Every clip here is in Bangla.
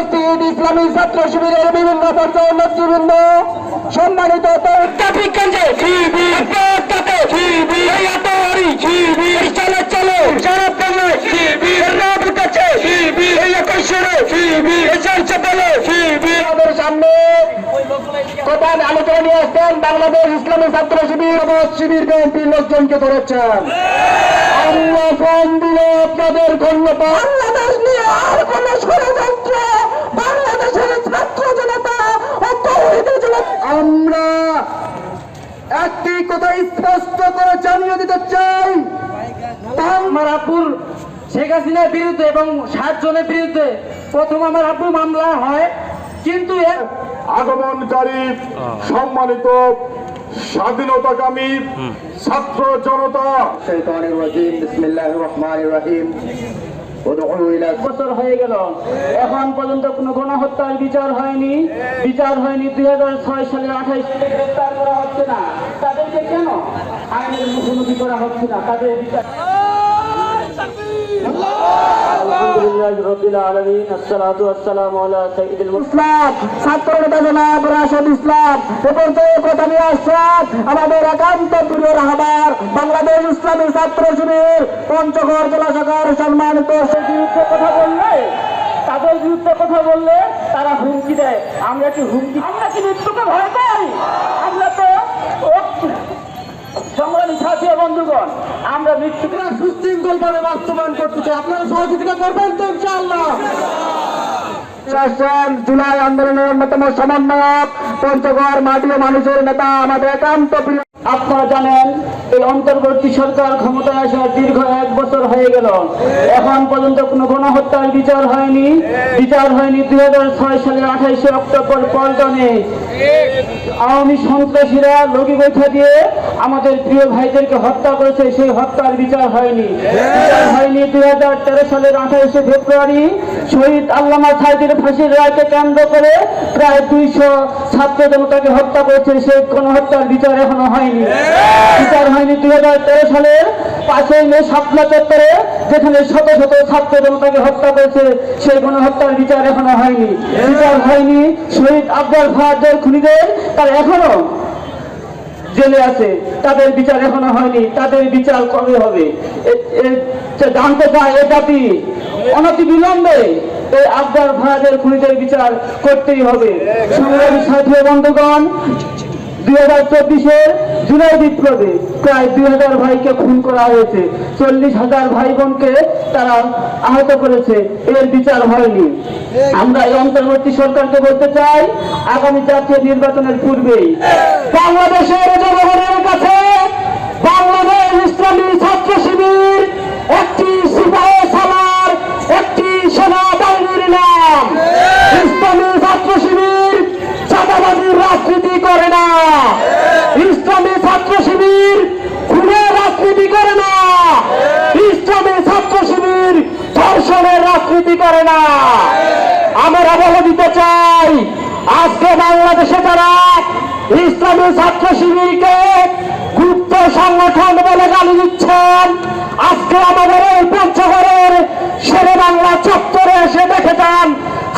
উপস্থিত ইসলামী ছাত্র শিবিরের বিভিন্ন পর্যায়ের নেতৃবৃন্দ সম্মানিত প্রধান আলোচনা নিয়ে বাংলাদেশ ইসলামী ছাত্র শিবির শিবির বিএনপির লোকজনকে ধরেছেন। আল্লাহ ফোন দিল আপনাদের ধন্যবাদ। বাংলাদেশ নিয়ে আর কোন ষড়যন্ত্র বাংলাদেশের ছাত্র জনতা ও তৌহিদি জনতা আমরা একটি কথা স্পষ্ট করে জানিয়ে দিতে চাই আমার আব্বুর শেখ হাসিনার বিরুদ্ধে এবং ষাট জনের বিরুদ্ধে প্রথম আমার আব্বু মামলা হয়। কিন্তু আগমনকারী সম্মানিত স্বাধীনতাকামী ছাত্র জনতা। এখন পর্যন্ত কোনো বিচার হয়নি। বিচার হয়নি দুই হাজার ছয় তাদেরকে কেন আইনের মুখোমুখি করা হচ্ছে না? তাদের বিচার আমাদের একান্ত প্রিয় রাহবার বাংলাদেশ ইসলামী ছাত্র শিবির পঞ্চগড় জেলা শাখার সম্মানিত কথা বললে তাদের বিরুদ্ধে কথা বললে তারা হুমকি দেয়। আমরা কি হুমকি আমরা কি মৃত্যুকে ভয় পাই? ও বন্ধুগণ আমরা মৃত্যুকে সুশৃঙ্খলভাবে বাস্তবায়ন করতে চাই। আপনারা সহযোগিতা করবেন তো ইনশাআল্লাহ। জুলাই আন্দোলনের অন্যতম সমন্বয়ক পঞ্চগড় মাটি ও মানুষের নেতা আমাদের একান্ত প্রিয় আপনারা জানেন এই অন্তর্বর্তী সরকার ক্ষমতায় আসার দীর্ঘ এক বছর হয়ে গেল। এখন পর্যন্ত কোনো গণহত্যার বিচার হয়নি। বিচার হয়নি দুই হাজার ছয় সালের আঠাইশে অক্টোবর পল্টনে। আওয়ামী সন্ত্রাসীরা লগি বৈঠা দিয়ে আমাদের প্রিয় ভাইদেরকে হত্যা করেছে, সেই হত্যার বিচার হয়নি। বিচার হয়নি দুই হাজার তেরো সালের আঠাইশে ফেব্রুয়ারি। শহীদ আল্লামা সাইদের ফাঁসির রায়কে কেন্দ্র করে প্রায় দুইশো ছাত্র জনতাকে হত্যা করেছে, সেই গণহত্যার বিচার এখনও হয়নি। বিচার হয়নি দুই হাজার তেরো সালের পাঁচই মে শাপলা চত্বরে যেখানে শত শত ছাত্র জনতাকে হত্যা করেছে, সেই গণহত্যার বিচার এখনও হয়নি। বিচার হয়নি শহীদ আব্দুল ফাহাদের খুনিদের, তার এখনও জেলে আছে। তাদের বিচার এখনও হয়নি, তাদের বিচার কবে হবে? জানতে চায় এ জাতি অনতি বিলম্বে এই আফগান ভাইদের খুনিদের বিচার করতেই হবে। সাথী বন্ধুগণ খুন করা হয়েছে। চল্লিশ হাজার ভাই বোনকে তারা আহত করেছে। এর বিচার হয়নি। আমরা এই অন্তর্বর্তী সরকারকে বলতে চাই, আগামী জাতীয় নির্বাচনের পূর্বেই বাংলাদেশের জনগণের কাছে রাজনীতি করে না। ইসলামী ছাত্র শিবির ধর্ষণের রাজনীতি করে না। আমরা বলে দিতে চাই। আজকে বাংলাদেশে যারা ইসলামী ছাত্র শিবিরকে গুপ্ত সংগঠন বলে গালি দিচ্ছেন, আজকে আমাদের এই পঞ্চগড়ের শেরে বাংলা চত্বরে এসে দেখে যান,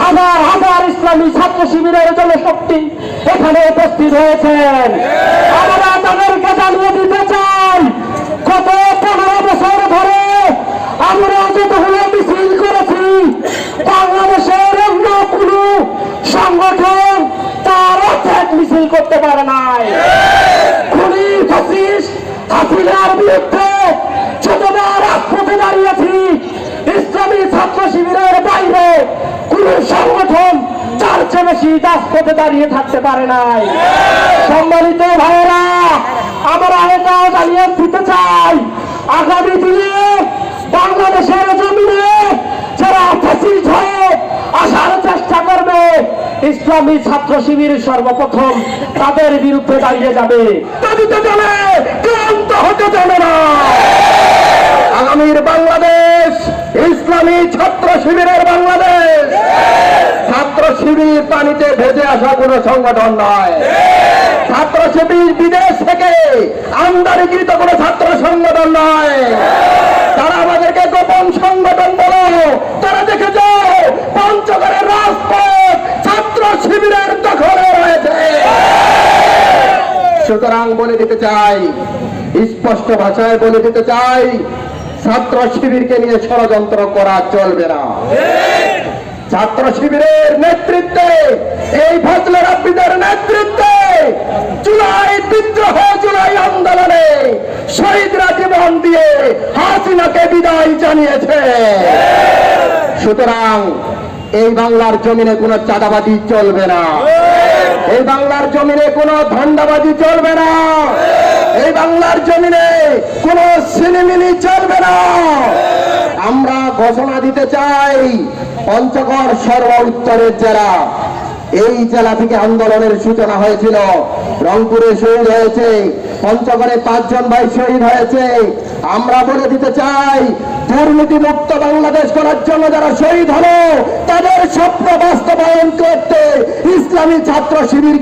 হাজার হাজার ইসলামী ছাত্র শিবিরের জনশক্তি এখানে উপস্থিত হয়েছেন। আমরা তাদেরকে গত পনেরো সংগঠন তার অর্ধেক মিছিল করতে পারে নাই। খুনি বিরুদ্ধে যতবার রাজপথে দাঁড়িয়েছি, ইসলামী ছাত্র শিবিরের বাইরে কোন সংগঠন চার চেয়ে বেশি দাঁড়িয়ে থাকতে পারে নাই। সম্মানিত ভাইয়েরা আমরা এটাও জানিয়ে দিতে চাই আগামী দিনে বাংলাদেশের জমিনে যারা ফসিস হয়ে আসার চেষ্টা করবে ইসলামী ছাত্র শিবির সর্বপ্রথম তাদের বিরুদ্ধে দাঁড়িয়ে যাবে। আগামীর বাংলাদেশ, ইসলামী ছাত্র শিবিরের বাংলাদেশ। ছাত্র শিবির পানিতে ভেসে আসা কোনো সংগঠন নয়। ছাত্র শিবির বিদেশ থেকে আমদানিকৃত কোনো ছাত্র সংগঠন নয়। তারা আমাদেরকে গোপন সংগঠন বলো। সুতরাং বলে দিতে চাই, স্পষ্ট ভাষায় বলে দিতে চাই, ছাত্র শিবিরকে নিয়ে ষড়যন্ত্র করা চলবে না। ছাত্র শিবিরের নেতৃত্বে, এই ফজলের আব্বিদের নেতৃত্বে জুলাই বিদ্রোহ, জুলাই আন্দোলনে শহীদরা জীবন দিয়ে হাসিনাকে বিদায় জানিয়েছে। সুতরাং এই বাংলার জমিনে কোনো চাঁদাবাজি চলবে না। এই বাংলার জমিনে কোনো ধান্দাবাজি চলবে না। এই বাংলার জমিনে কোনো সিনেমিনি চলবে না। আমরা ঘোষণা দিতে চাই, পঞ্চগড় সর্ব উত্তরের জেলা। এই জেলা থেকে আন্দোলনের সূচনা হয়েছিল। রংপুরে শহীদ হয়েছে, পঞ্চগড়ে পাঁচজন ভাই শহীদ হয়েছে। আমরা বলে দিতে চাই, দুর্নীতি মুক্ত বাংলাদেশ করার জন্য যারা শহীদ হলো, তাদের স্বপ্ন বাস্তবায়ন করতে ইসলামী ছাত্র শিবির